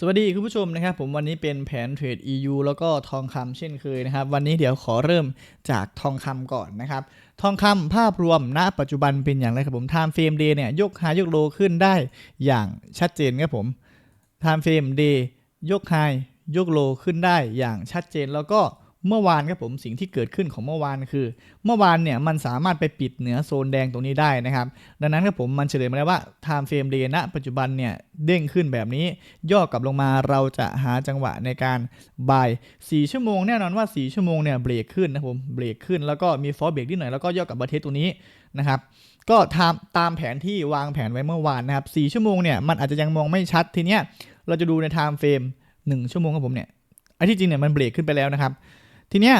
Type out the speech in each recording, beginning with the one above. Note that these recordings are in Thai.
สวัสดีคุณผู้ชมนะครับ ผมวันนี้เป็นแผนเทรด EU แล้วก็ทองคำเช่นเคยนะครับ วันนี้เดี๋ยวขอเริ่มจากทองคำก่อนนะครับ ทองคำภาพรวมณ ปัจจุบันเป็นอย่างไรครับผม Time Frame Day เนี่ยยก High ยก Low ขึ้นได้อย่างชัดเจนครับผม Time Frame Day ยก High ยก Low ขึ้นได้อย่างชัดเจนแล้วก็ เมื่อวานครับผมสิ่งที่เกิดขึ้นของเมื่อวานคือ เมื่อวานเนี่ยมันสามารถไปปิดเหนือโซนแดงตรงนี้ได้นะครับ ดังนั้นครับผมมันเฉลยมาแล้วว่า Time Frame Day ณปัจจุบันเนี่ยเด้งขึ้นแบบนี้ ย่อกลับลงมาเราจะหาจังหวะในการบาย 4 ชั่วโมงแน่นอนว่า 4 ชั่วโมงเนี่ยเบรกขึ้นนะครับผมเบรกขึ้นแล้วก็มีฟอร์เบรกนิดหน่อยแล้วก็ย่อกลับมาเทสตัวนี้นะครับก็ตามตามแผนที่วางแผนไว้เมื่อวานนะครับ4ชั่วโมงเนี่ยมันอาจจะยังมองไม่ชัดทีเนี้ยเราจะดูใน Time Frame 1ชั่วโมงครับผมเนี่ยไอ้ที่จริงเนี่ยมันเบรกขึ้นไปแล้วนะครับ ทีเนี้ย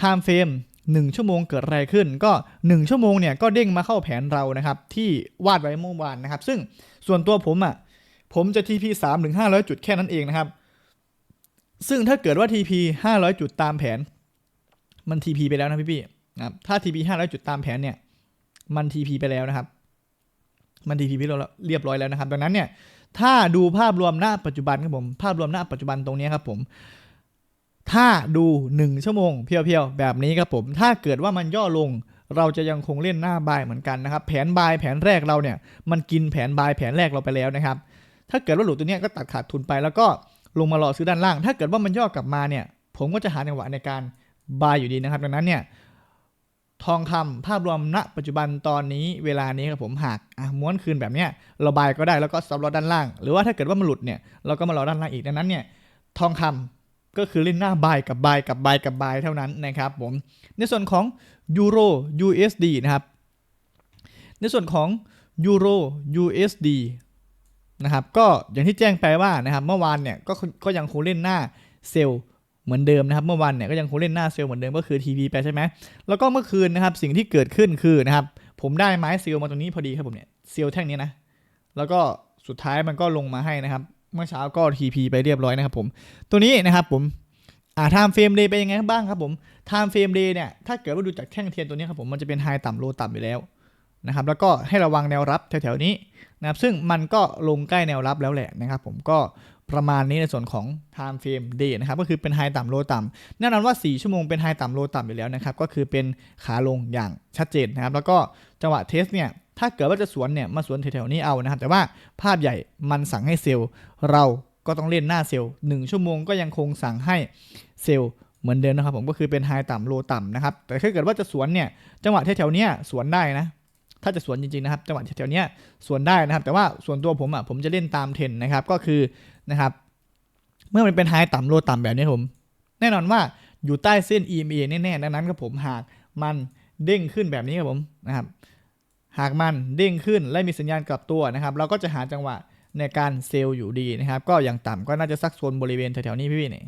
Time Frame 1ชั่วโมงเกิดอะไรขึ้น ก็ 1 ชั่วโมงเนี่ยก็เด้งมาเข้าแผนเรานะครับ ที่วาดไว้เมื่อวานนะครับ ซึ่งส่วนตัวผมอะผมจะ TP 3ถึง500 จุดแค่นั้นเองนะครับ ซึ่งถ้าเกิดว่า TP 500 จุดตามแผน มัน TP ไปแล้วนะพี่ๆนะครับถ้า TP 500 จุดตามแผนเนี่ย มัน TP ไปแล้วนะครับ มัน TP ไปแล้วเรียบร้อยแล้วนะครับ ดังนั้นเนี่ย ถ้าดูภาพรวมหน้าปัจจุบันครับผม ภาพรวมหน้าปัจจุบันตรงนี้ครับผม ถ้าดู 1 ชั่วโมง เพียวๆ แบบนี้ครับผม ถ้าเกิดว่ามันย่อลง เราจะยังคงเล่นหน้าบายเหมือนกันนะครับ แผนบายแผนแรกเราเนี่ย มันกินแผนบายแผนแรกเราไปแล้วนะครับ ถ้าเกิดว่าหลุดตัวเนี้ยก็ตัดขาดทุนไป แล้วก็ลงมารอซื้อด้านล่าง ถ้าเกิดว่ามันย่อกลับมาเนี่ย ผมก็จะหาจังหวะในการบายอยู่ดีนะครับ ดังนั้นเนี่ย ทองคำภาพรวมณ ปัจจุบันตอนนี้เวลานี้ครับผมหากม้วนคืนแบบเนี้ยเราบายก็ได้แล้วก็ซับรอด้านล่าง หรือว่าถ้าเกิดว่ามันหลุดเนี่ยเราก็มารอด้านล่างอีกดังนั้นเนี่ยทองคำ ก็คือเล่นหน้าบายกับบายกับบายกับบายเท่านั้นนะครับผมในส่วนของยูโร USD นะครับ ในส่วนของยูโร USD นะครับก็อย่างที่แจ้งไปว่านะครับเมื่อวานเนี่ยก็ก็ยังคงเล่นหน้าเซลล์เหมือนเดิมนะครับ เมื่อวานเนี่ยก็ยังคงเล่นหน้าเซลล์เหมือนเดิมก็คือ TP ไปใช่ไหมแล้วก็เมื่อคืนนะครับสิ่งที่เกิดขึ้นคือนะครับผมได้ไม้เซลล์มาตรงนี้พอดีครับผมเนี่ยเซลล์แท่งนี้นะแล้วก็สุดท้ายมันก็ลงมาให้นะครับ เมื่อเช้าก็ TP ไปเรียบร้อยนะครับผม ตัวนี้นะครับผมอ่าไทม์เฟรมเดย์เป็นยังไงบ้างครับผมไทม์เฟรมเดย์เนี่ยถ้าเกิดว่าดูจากแท่งเทียนตัวนี้ครับผมมันจะเป็นไฮต่ำโลต่ำอยู่แล้ว นะครับแล้วก็ให้ระวังแนวรับแถวๆนี้นะครับซึ่งมันก็ลงใกล้แนวรับแล้วแหละนะครับผมก็ประมาณนี้ในส่วนของ time frame day นะครับก็คือเป็น high ต่ำ low ต่ำแน่นอนว่า 4 ชั่วโมงเป็น high ต่ำ low ต่ำอยู่แล้วนะครับก็คือเป็นขาลงอย่างชัดเจนนะครับแล้วก็จังหวะเทสเนี่ยถ้าเกิดว่าจะสวนเนี่ยมาสวนแถวๆนี้เอานะครับแต่ว่าภาพใหญ่มันสั่งให้เซลล์เราก็ต้องเล่นหน้าเซลล์ 1 ชั่วโมงก็ยังคงสั่งให้เซลล์เหมือนเดิมนะครับผมก็คือเป็นไฮต่ำโลต่ำนะครับแต่ถ้าเกิดว่าจะสวนเนี่ยจังหวะแถวๆนี้สวนได้นะ ถ้าจะสวนจริงๆนะครับจังหวะแถวๆเนี้ยสวนได้นะครับ แต่ว่าส่วนตัวผมอะผมจะเล่นตามเทรนนะครับก็คือนะครับเมื่อมันเป็นไฮต่ำโลต่ำแบบนี้ผม แน่นอนว่าอยู่ใต้เส้น EMA แน่ๆดังนั้นครับผมหากมันเด้งขึ้นแบบนี้ครับผมนะครับ หากมันเด้งขึ้นและมีสัญญาณกลับตัวนะครับ เราก็จะหาจังหวะในการเซลล์อยู่ดีนะครับ ก็อย่างต่ำก็น่าจะสักโซนบริเวณแถวๆนี้พี่ๆเนี่ย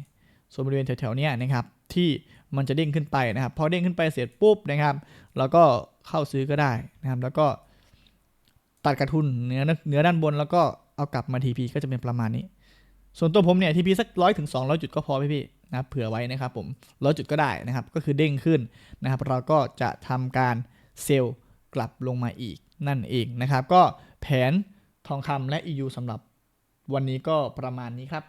โซนบริเวณแถวๆนี้นะครับที่มันจะเด้งขึ้นไปนะครับพอเด้งขึ้นไปเสร็จปุ๊บนะครับเราก็เข้าซื้อก็ได้นะครับ แล้วก็ตัดกระทุนเหนือเหนือด้านบนแล้วก็เอากลับมา TP ก็จะเป็นประมาณนี้ ส่วนตัวผมเนี่ย TP สักร้อยถึงสองร้อยจุดก็พอพี่ๆนะเผื่อไว้นะครับผมร้อยจุดก็ได้นะครับ ก็คือเด้งขึ้นนะครับ เราก็จะทำการเซลล์กลับลงมาอีกนั่นเองนะครับ ก็แผนทองคำและ EU สำหรับวันนี้ก็ประมาณนี้ครับ